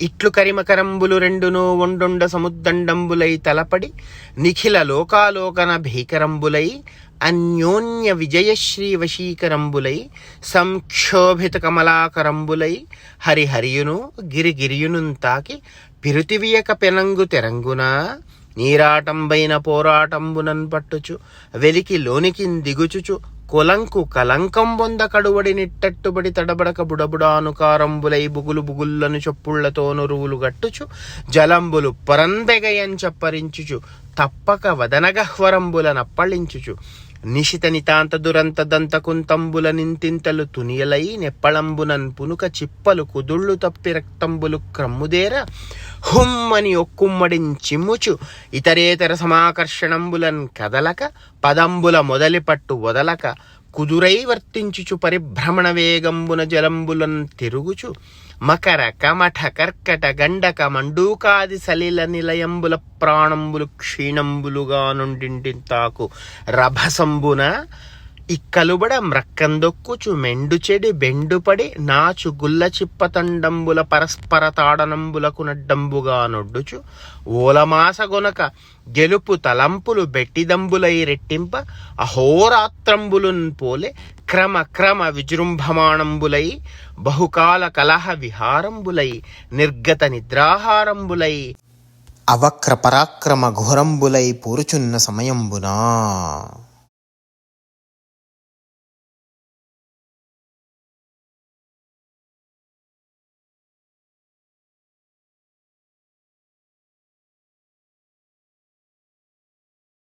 ఇట్లు కరిమకరంబులు రెండును వండుండ సముద్దండంబులై తలపడి నిఖిల లోకాలోకన భీకరంబులై అన్యోన్య విజయశ్రీ వశీకరంబులై సంక్షోభిత కమలాకరంబులై హరిహరియును గిరిగిరియును తాకి పిరుతివియక పెనంగు తెరంగున నీరాటంబైన పోరాటంబునన్ పట్టుచు వెలికి లోనికి దిగుచుచు కొలంకు కలంకం బొంద కడువడి నిట్టట్టుబడి తడబడక బుడబుడానుకారంబులై బుగులు బుగుల్లను చొప్పుళ్ళతోను రువులు గట్టుచు జలంబులు పరందెగయం చప్పరించుచు తప్పక వదనగహ్వరంబుల నప్పళించుచు నిశిత నితాంత దురంత దంతకుంతంబుల నింతింతలు తునియలై నెప్పళంబునన్ పునుక చిప్పలు కుదుళ్ళు తప్పి రక్తంబులు క్రమ్ముదేర. హుమ్మని ఒక్కుమ్మడిన్ చిమ్ముచు ఇతరేతర సమాకర్షణంబులన్ కదలక పదంబుల మొదలి పట్టు వదలక. కుదురై వర్తించుచు పరిభ్రమణ వేగంబున జలంబులన్ తిరుగుచు. మకర కమఠ కర్కట గండక మండూకాది సలిల నిలయంబుల ప్రాణంబులు క్షీణంబులుగా నుండింటింతాకు రభసంబున ఇక్కలుబడ మ్రక్కందొక్కుచు మెండు చెడి బెండుపడి నాచు గుల్ల చిప్పతండంబుల పరస్పర తాడనంబులకు నడ్డంబుగా నొడ్డుచు ఓలమాసగొనక గెలుపు తలంపులు బెట్టిదంబులై రెట్టింప అహోరాత్రంబులున్ పోలే క్రమ క్రమ విజృంభమాణంబులై బహుకాల కలహ విహారంబులై నిర్గత నిద్రాహారంబులై అవక్ర పరాక్రమ ఘోరంబులై పోరుచున్న సమయంబునా